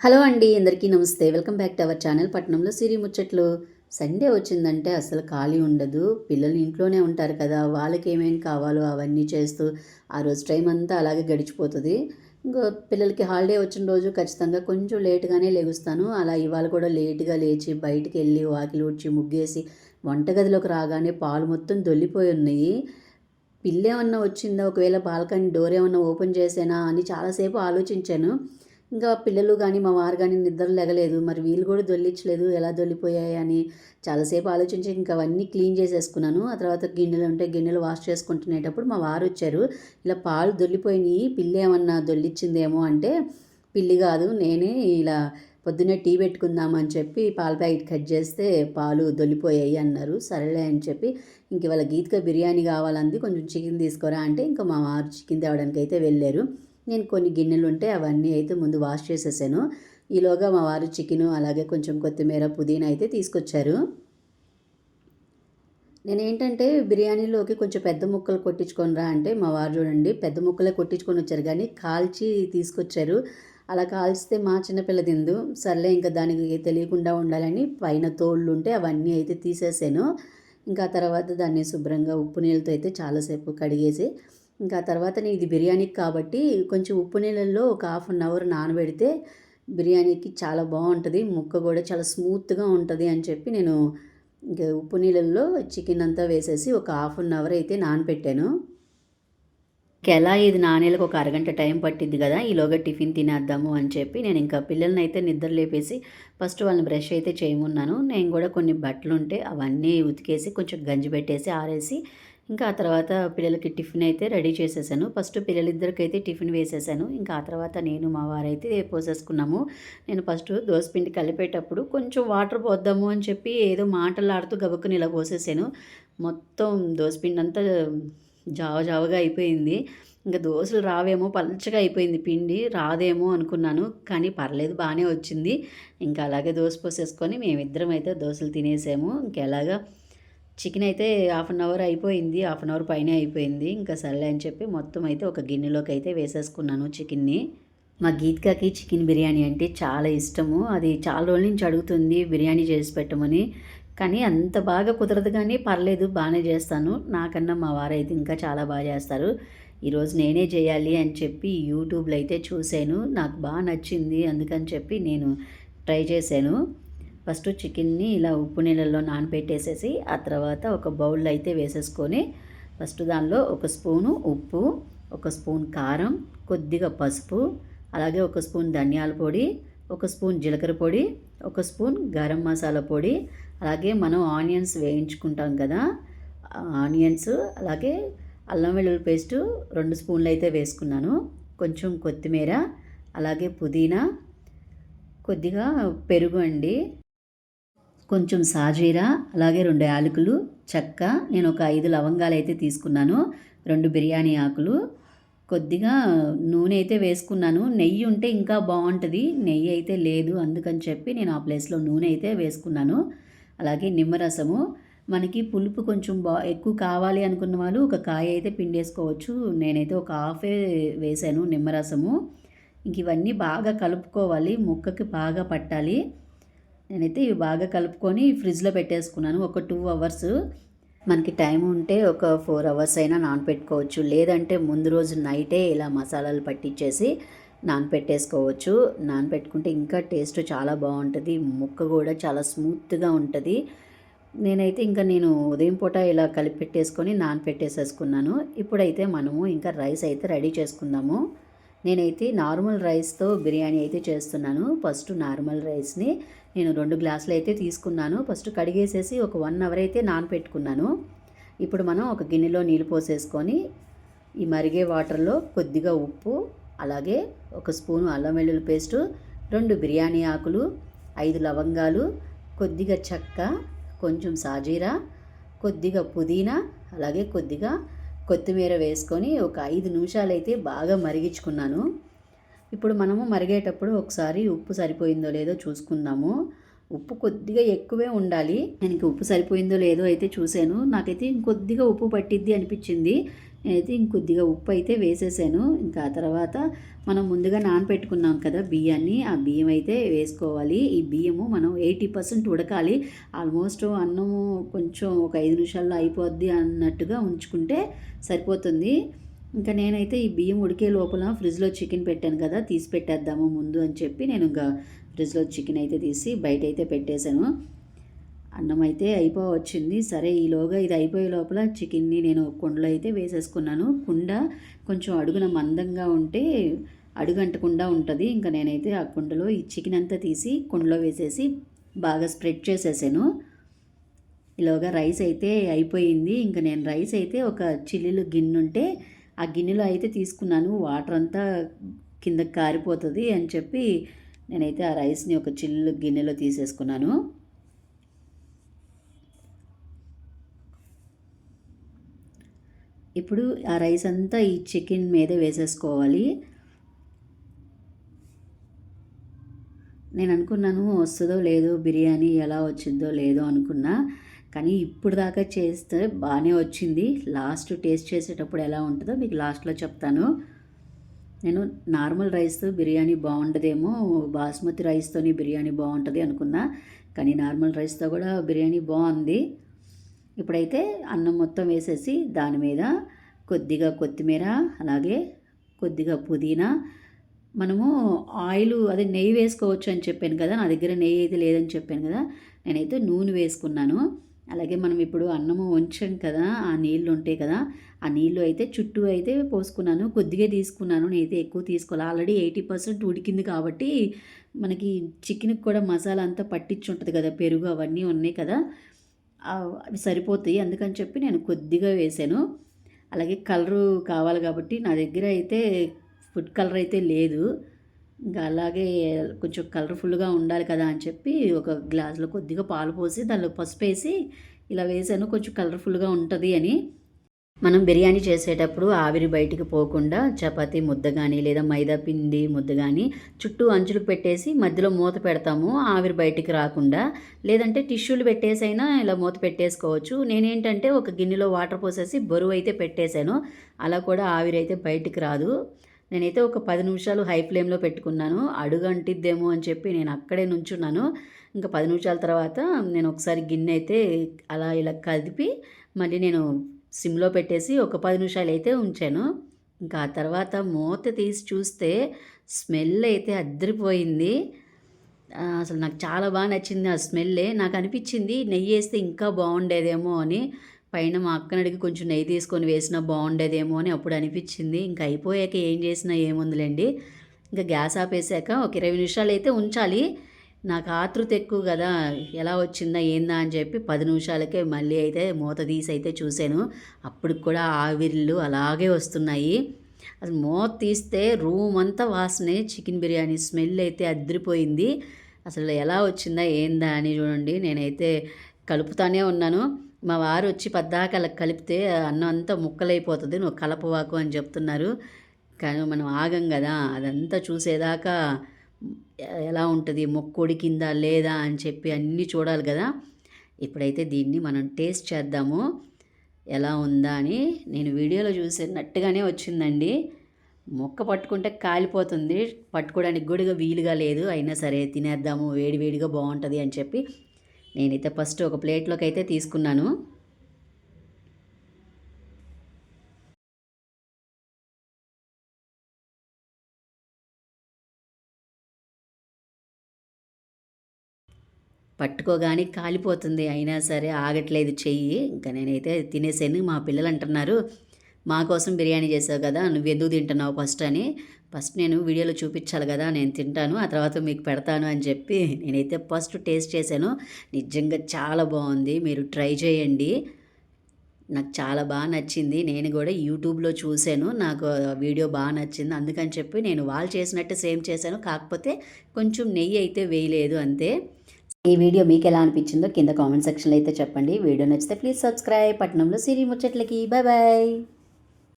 Hello అండి అందరికీ నమస్తే. Welcome back to our channel. పట్నంలో సిరి ముచ్చట్లు. సండే వచ్చిందంటే అసలు ఖాళీ ఉండదు. పిల్లలు ఇంట్లోనే ఉంటారు కదా వాళ్ళకి ఏమేమి కావాలో అవన్నీ చేస్తూ ఆ రోజు టైం అంతా అలాగే గడిచిపోతుంది. ఇంకో పిల్లలకి హాలిడే వచ్చిన రోజు ఖచ్చితంగా కొంచెం లేట్గానే లెగుస్తాను. అలా ఇవాళ కూడా లేట్గా లేచి బయటికి వెళ్ళి వాకిలి ఊడ్చి ముగ్గేసి వంటగదిలోకి రాగానే పాలు మొత్తం దొల్లిపోయి ఉన్నాయి. పిల్ల ఏమన్నా వచ్చిందా? ఒకవేళ బాల్కనీ డోర్ ఏమన్నా ఓపెన్ చేసేనా అని చాలాసేపు ఆలోచించాను. ఇంకా పిల్లలు కానీ మా వారు కానీ నిద్ర లేగలేదు. మరి వీళ్ళు కూడా దొల్లించలేదు. ఎలా దొల్లిపోయాయి అని చాలాసేపు ఆలోచించి ఇంకా అవన్నీ క్లీన్ చేసేసుకున్నాను. ఆ తర్వాత గిన్నెలు ఉంటే గిన్నెలు వాష్ చేసుకుంటునేటప్పుడు మా వారు వచ్చారు. ఇలా పాలు దొల్లిపోయినాయి. పిల్లి ఏమన్నా దొల్లిచ్చిందేమో అంటే పిల్లి కాదు నేనే ఇలా పొద్దున్నే టీ పెట్టుకుందామని చెప్పి పాల ప్యాకెట్ కట్ చేస్తే పాలు దొల్లిపోయాయి అన్నారు. సరేలే అని చెప్పి ఇంక ఇవాళ గీతగా బిర్యానీ కావాలంది కొంచెం చికెన్ తీసుకోరా అంటే ఇంకా మా వారు చికెన్ తేవడానికి అయితే వెళ్ళారు. నేను కొన్ని గిన్నెలు ఉంటే అవన్నీ అయితే ముందు వాష్ చేసేసాను. ఈలోగా మా వారు చికెను అలాగే కొంచెం కొత్తిమీర పుదీనా అయితే తీసుకొచ్చారు. నేను ఏంటంటే బిర్యానీలోకి కొంచెం పెద్ద ముక్కలు కొట్టించుకొని రా అంటే మా వారు చూడండి పెద్ద ముక్కలే కొట్టించుకొని వచ్చారు కానీ కాల్చి తీసుకొచ్చారు. అలా కాల్చితే మా చిన్నపిల్ల తిందు. సర్లే ఇంకా దానికి తెలియకుండా ఉండాలని పైన తోళ్ళు ఉంటే అవన్నీ అయితే తీసేసాను. ఇంకా తర్వాత దాన్ని శుభ్రంగా ఉప్పు నీళ్ళతో అయితే చాలాసేపు కడిగేసి ఇంకా తర్వాత నేను ఇది బిర్యానీకి కాబట్టి కొంచెం ఉప్పు నీళ్ళల్లో ఒక హాఫ్ అన్ అవర్ నానబెడితే బిర్యానీకి చాలా బాగుంటుంది ముక్క కూడా చాలా స్మూత్గా ఉంటుంది అని చెప్పి నేను ఇంకా ఉప్పు నీళ్ళల్లో చికెన్ అంతా వేసేసి ఒక హాఫ్ అన్ అవర్ అయితే నానబెట్టాను. ఎలా ఇది నానేలకు ఒక అరగంట టైం పట్టింది కదా ఈలోగా టిఫిన్ తినేద్దాము అని చెప్పి నేను ఇంకా పిల్లల్ని అయితే నిద్ర లేపేసి ఫస్ట్ వాళ్ళని బ్రష్ అయితే చేయమన్నాను. నేను కూడా కొన్ని బట్టలు ఉంటే అవన్నీ ఉతికేసి కొంచెం గంజి పెట్టేసి ఆరేసి ఇంకా ఆ తర్వాత పిల్లలకి టిఫిన్ అయితే రెడీ చేసేసాను. ఫస్ట్ పిల్లలిద్దరికి అయితే టిఫిన్ వేసేసాను. ఇంకా ఆ తర్వాత నేను మా వారైతే పోసేసుకున్నాము. నేను ఫస్ట్ దోసపిండి కలిపేటప్పుడు కొంచెం వాటర్ పోద్దాము అని చెప్పి ఏదో మాటలాడుతూ గబుక్కుని ఇలా పోసేసాను. మొత్తం దోసపిండి అంతా జావ జావగా అయిపోయింది. ఇంకా దోశలు రావేమో పల్చగా అయిపోయింది పిండి. రాదేమో అనుకున్నాను కానీ పర్లేదు బాగానే వచ్చింది. ఇంకా అలాగే దోశ పోసేసుకొని మేమిద్దరం అయితే దోశలు తినేసాము. ఇంకెలాగా చికెన్ అయితే హాఫ్ అన్ అవర్ అయిపోయింది హాఫ్ అన్ అవర్ పైన అయిపోయింది. ఇంకా సర్లే అని చెప్పి మొత్తం అయితే ఒక గిన్నెలోకి అయితే వేసేసుకున్నాను చికెన్ని. మా గీత్కాకి చికెన్ బిర్యానీ అంటే చాలా ఇష్టము. అది చాలా రోజుల నుంచి అడుగుతుంది బిర్యానీ చేసి పెట్టమని. కానీ అంత బాగా కుదరదు కానీ పర్లేదు బాగానే చేస్తాను. నాకన్నా మా వారైతే ఇంకా చాలా బాగా చేస్తారు. ఈరోజు నేనే చేయాలి అని చెప్పి యూట్యూబ్లో అయితే చూశాను. నాకు బాగా నచ్చింది అందుకని చెప్పి నేను ట్రై చేశాను. ఫస్ట్ చికెన్ని ఇలా ఉప్పు నీళ్ళల్లో నానబెట్టేసేసి ఆ తర్వాత ఒక బౌల్లో అయితే వేసేసుకొని ఫస్ట్ దానిలో ఒక స్పూను ఉప్పు ఒక స్పూన్ కారం కొద్దిగా పసుపు అలాగే ఒక స్పూన్ ధనియాల పొడి ఒక స్పూన్ జీలకర్ర పొడి ఒక స్పూన్ గరం మసాలా పొడి అలాగే మనం ఆనియన్స్ వేయించుకుంటాం కదా ఆనియన్స్ అలాగే అల్లం వెల్లుల్లి పేస్టు రెండు స్పూన్లు అయితే వేసుకున్నాను. కొంచెం కొత్తిమీర అలాగే పుదీనా కొద్దిగా పెరుగు అండి. కొంచెం సాజీరా అలాగే రెండు యాలకులు చెక్క నేను ఒక ఐదు లవంగాలు అయితే తీసుకున్నాను రెండు బిర్యానీ ఆకులు. కొద్దిగా నూనె అయితే వేసుకున్నాను. నెయ్యి ఉంటే ఇంకా బాగుంటుంది. నెయ్యి అయితే లేదు అందుకని చెప్పి నేను ఆ ప్లేస్లో నూనె అయితే వేసుకున్నాను. అలాగే నిమ్మరసము. మనకి పులుపు కొంచెం బా ఎక్కువ కావాలి అనుకున్న వాళ్ళు ఒక కాయ అయితే పిండేసుకోవచ్చు. నేనైతే ఒక హాఫే వేసాను నిమ్మరసము. ఇంక ఇవన్నీ బాగా కలుపుకోవాలి. ముక్కకి బాగా పట్టాలి. నేనైతే ఇవి బాగా కలుపుకొని ఫ్రిడ్జ్లో పెట్టేసుకున్నాను. ఒక టూ అవర్స్ మనకి టైం ఉంటే ఒక ఫోర్ అవర్స్ అయినా నానపెట్టుకోవచ్చు. లేదంటే ముందు రోజు నైటే ఇలా మసాలాలు పట్టించేసి నానపెట్టేసుకోవచ్చు. నానపెట్టుకుంటే ఇంకా టేస్ట్ చాలా బాగుంటుంది. ముక్క కూడా చాలా స్మూత్గా ఉంటుంది. నేనైతే ఇంకా నేను ఉదయం పూట ఇలా కలిపి పెట్టేసుకొని నానపెట్టేసేసుకున్నాను. ఇప్పుడైతే మనము ఇంకా రైస్ అయితే రెడీ చేసుకుందాము. నేనైతే నార్మల్ రైస్తో బిర్యానీ అయితే చేస్తున్నాను. ఫస్ట్ నార్మల్ రైస్ని నేను రెండు గ్లాసులు అయితే తీసుకున్నాను. ఫస్ట్ కడిగేసేసి ఒక వన్ అవర్ అయితే నానపెట్టుకున్నాను. ఇప్పుడు మనం ఒక గిన్నెలో నీళ్ళు పోసేసుకొని ఈ మరిగే వాటర్లో కొద్దిగా ఉప్పు అలాగే ఒక స్పూను అల్లం వెల్లుల్లి పేస్టు రెండు బిర్యానీ ఆకులు ఐదు లవంగాలు కొద్దిగా చెక్క కొంచెం సాజీరా కొద్దిగా పుదీనా అలాగే కొద్దిగా కొత్తిమీర వేసుకొని ఒక ఐదు నిమిషాలు అయితే బాగా మరిగించుకున్నాను. ఇప్పుడు మనము మరిగేటప్పుడు ఒకసారి ఉప్పు సరిపోయిందో లేదో చూసుకుందాము. ఉప్పు కొద్దిగా ఎక్కువే ఉండాలి. నేను ఉప్పు సరిపోయిందో లేదో అయితే చూశాను. నాకైతే ఇంకొద్దిగా ఉప్పు పట్టిద్ది అనిపించింది. నేనైతే ఇంకొద్దిగా ఉప్పు అయితే వేసేసాను. ఇంకా ఆ తర్వాత మనం ముందుగా నానపెట్టుకున్నాం కదా బియ్యాన్ని ఆ బియ్యం అయితే వేసుకోవాలి. ఈ బియ్యము మనం ఎయిటీ పర్సెంట్ ఉడకాలి. ఆల్మోస్ట్ అన్నము కొంచెం ఒక ఐదు నిమిషాల్లో అయిపోద్ది అన్నట్టుగా ఉంచుకుంటే సరిపోతుంది. ఇంకా నేనైతే ఈ బియ్యం ఉడికే లోపల ఫ్రిడ్జ్లో చికెన్ పెట్టాను కదా తీసి పెట్టేద్దాము ముందు అని చెప్పి నేను ఇంకా ఫ్రిడ్జ్లో చికెన్ అయితే తీసి బయట అయితే పెట్టేశాను. అన్నం అయితే అయిపోవచ్చింది. సరే ఈలోగా ఇది అయిపోయే లోపల చికెన్ని నేను కుండలో అయితే వేసేసుకున్నాను. కుండ కొంచెం అడుగున మందంగా ఉంటే అడుగంటకుండా ఉంటుంది. ఇంకా నేనైతే ఆ కుండలో ఈ చికెన్ అంతా తీసి కుండలో వేసేసి బాగా స్ప్రెడ్ చేసేసాను. ఈలోగా రైస్ అయితే అయిపోయింది. ఇంకా నేను రైస్ అయితే ఒక చిల్లీలు గిన్నె ఉంటే ఆ గిన్నెలో అయితే తీసుకున్నాను. వాటర్ అంతా కింద కారిపోతుంది అని చెప్పి నేనైతే ఆ రైస్ని ఒక చిల్లు గిన్నెలో తీసేసుకున్నాను. ఇప్పుడు ఆ రైస్ అంతా ఈ చికెన్ మీదే వేసేసుకోవాలి. నేను అనుకున్నాను వస్తుందో లేదో బిర్యానీ ఎలా వచ్చిందో లేదో అనుకున్నా. కానీ ఇప్పుడు దాకా చేస్తే బాగానే వచ్చింది. లాస్ట్ టేస్ట్ చేసేటప్పుడు ఎలా ఉంటుందో మీకు లాస్ట్లో చెప్తాను. నేను నార్మల్ రైస్తో బిర్యానీ బాగుంటుందేమో బాస్మతి రైస్తోని బిర్యానీ బాగుంటుంది అనుకున్నా. కానీ నార్మల్ రైస్తో కూడా బిర్యానీ బాగుంది. ఇప్పుడైతే అన్నం మొత్తం వేసేసి దాని మీద కొద్దిగా కొత్తిమీర అలాగే కొద్దిగా పుదీనా. మనము ఆయిల్ అదే నెయ్యి వేసుకోవచ్చు అని చెప్పాను కదా నా దగ్గర నెయ్యి అయితే లేదని చెప్పాను కదా నేనైతే నూనె వేసుకున్నాను. అలాగే మనం ఇప్పుడు అన్నము వంచాం కదా ఆ నీళ్ళు ఉంటాయి కదా ఆ నీళ్ళు అయితే చుట్టూ అయితే పోసుకున్నాను కొద్దిగా తీసుకున్నాను నేనైతే ఎక్కువ తీసుకోవాలి ఆల్రెడీ ఎయిటీ పర్సెంట్ ఉడికింది కాబట్టి మనకి చికెన్కి కూడా మసాలా అంతా పట్టించి ఉంటుంది కదా పెరుగు అవన్నీ ఉన్నాయి కదా అవి సరిపోతాయి. అందుకని చెప్పి నేను కొద్దిగా వేసాను. అలాగే కలరు కావాలి కాబట్టి నా దగ్గర అయితే ఫుడ్ కలర్ అయితే లేదు. ఇంకా అలాగే కొంచెం కలర్ఫుల్గా ఉండాలి కదా అని చెప్పి ఒక గ్లాసులో కొద్దిగా పాలు పోసి దానిలో పసుపు వేసి ఇలా వేసాను. కొంచెం కలర్ఫుల్గా ఉంటుంది అని. మనం బిర్యానీ చేసేటప్పుడు ఆవిరి బయటికి పోకుండా చపాతి ముద్ద కానీ లేదా మైదా పిండి ముద్ద కానీ చుట్టూ అంచులు పెట్టేసి మధ్యలో మూత పెడతాము ఆవిరి బయటికి రాకుండా. లేదంటే టిష్యూలు పెట్టేసైనా ఇలా మూత పెట్టేసుకోవచ్చు. నేనేంటంటే ఒక గిన్నెలో వాటర్ పోసేసి బరువు అయితే పెట్టేశాను. అలా కూడా ఆవిరి అయితే బయటికి రాదు. నేనైతే ఒక పది నిమిషాలు హై ఫ్లేమ్లో పెట్టుకున్నాను. అడుగు అంటిద్దేమో అని చెప్పి నేను అక్కడే నుంచున్నాను. ఇంకా పది నిమిషాల తర్వాత నేను ఒకసారి గిన్నె అయితే అలా ఇలా కదిపి మళ్ళీ నేను సిమ్లో పెట్టేసి ఒక పది నిమిషాలు అయితే ఉంచాను. ఇంకా ఆ తర్వాత మూత తీసి చూస్తే స్మెల్ అయితే అద్దరిపోయింది అసలు నాకు చాలా బాగా నచ్చింది ఆ స్మెల్లే. నాకు అనిపించింది నెయ్యి వేస్తే ఇంకా బాగుండేదేమో అని. పైన మా అక్కనడికి కొంచెం నెయ్యి తీసుకొని వేసినా బాగుండేదేమో అని అప్పుడు అనిపించింది. ఇంకా అయిపోయాక ఏం చేసినా ఏముందిలేండి. ఇంకా గ్యాస్ ఆపేసాక ఒక ఇరవై నిమిషాలు అయితే ఉంచాలి. నాకు ఆతృత ఎక్కువ కదా ఎలా వచ్చిందా ఏందా అని చెప్పి పది నిమిషాలకే మళ్ళీ అయితే మూత తీసి అయితే చూశాను. అప్పటికి కూడా ఆవిర్లు అలాగే వస్తున్నాయి. అసలు మూత తీస్తే రూమ్ అంతా వాసనే చికెన్ బిర్యానీ స్మెల్ అయితే అదిరిపోయింది. అసలు ఎలా వచ్చిందా ఏందా అని చూడండి. నేనైతే కలుపుతానే ఉన్నాను. మా వారు వచ్చి పద్దాక అలా కలిపితే అన్నం అంతా ముక్కలైపోతుంది. నువ్వు కలపవాకు అని చెప్తున్నారు. కానీ మనం ఆగం కదా అదంతా చూసేదాకా ఎలా ఉంటుంది? మొక్క ఉడికిందా లేదా అని చెప్పి అన్నీ చూడాలి కదా. ఇప్పుడైతే దీన్ని మనం టేస్ట్ చేద్దాము. ఎలా ఉందా అని నేను వీడియోలో చూసినట్టుగానే వచ్చిందండి. మొక్క పట్టుకుంటే కాలిపోతుంది. పట్టుకోవడానికి కూడా వీలుగా లేదు. అయినా సరే తినేద్దాము. వేడి వేడిగా బాగుంటుంది అని చెప్పి నేనైతే ఫస్ట్ ఒక ప్లేట్లోకి అయితే తీసుకున్నాను. పట్టుకోగానే కాలిపోతుంది. అయినా సరే ఆగట్లేదు చెయ్యి. ఇంకా నేనైతే తినేసాను. మా పిల్లలు అంటున్నారు మా కోసం బిర్యానీ చేసావు కదా నువ్వు ఎందుకు తింటున్నావు ఫస్ట్ అని. ఫస్ట్ నేను వీడియోలో చూపించాలి కదా నేను తింటాను ఆ తర్వాత మీకు పెడతాను అని చెప్పి నేనైతే ఫస్ట్ టేస్ట్ చేశాను. నిజంగా చాలా బాగుంది. మీరు ట్రై చేయండి. నాకు చాలా బాగా నచ్చింది. నేను కూడా యూట్యూబ్లో చూశాను. నాకు వీడియో బాగా నచ్చింది. అందుకని చెప్పి నేను వాళ్ళు చేసినట్టు సేమ్ చేశాను. కాకపోతే కొంచెం నెయ్యి అయితే వేయలేదు అంతే. ఈ వీడియో మీకు ఎలా అనిపించిందో కింద కామెంట్ సెక్షన్లో అయితే చెప్పండి. వీడియో నచ్చితే ప్లీజ్ సబ్స్క్రైబ్. పట్నంలో సిరి ముచ్చట్లకి. Bye bye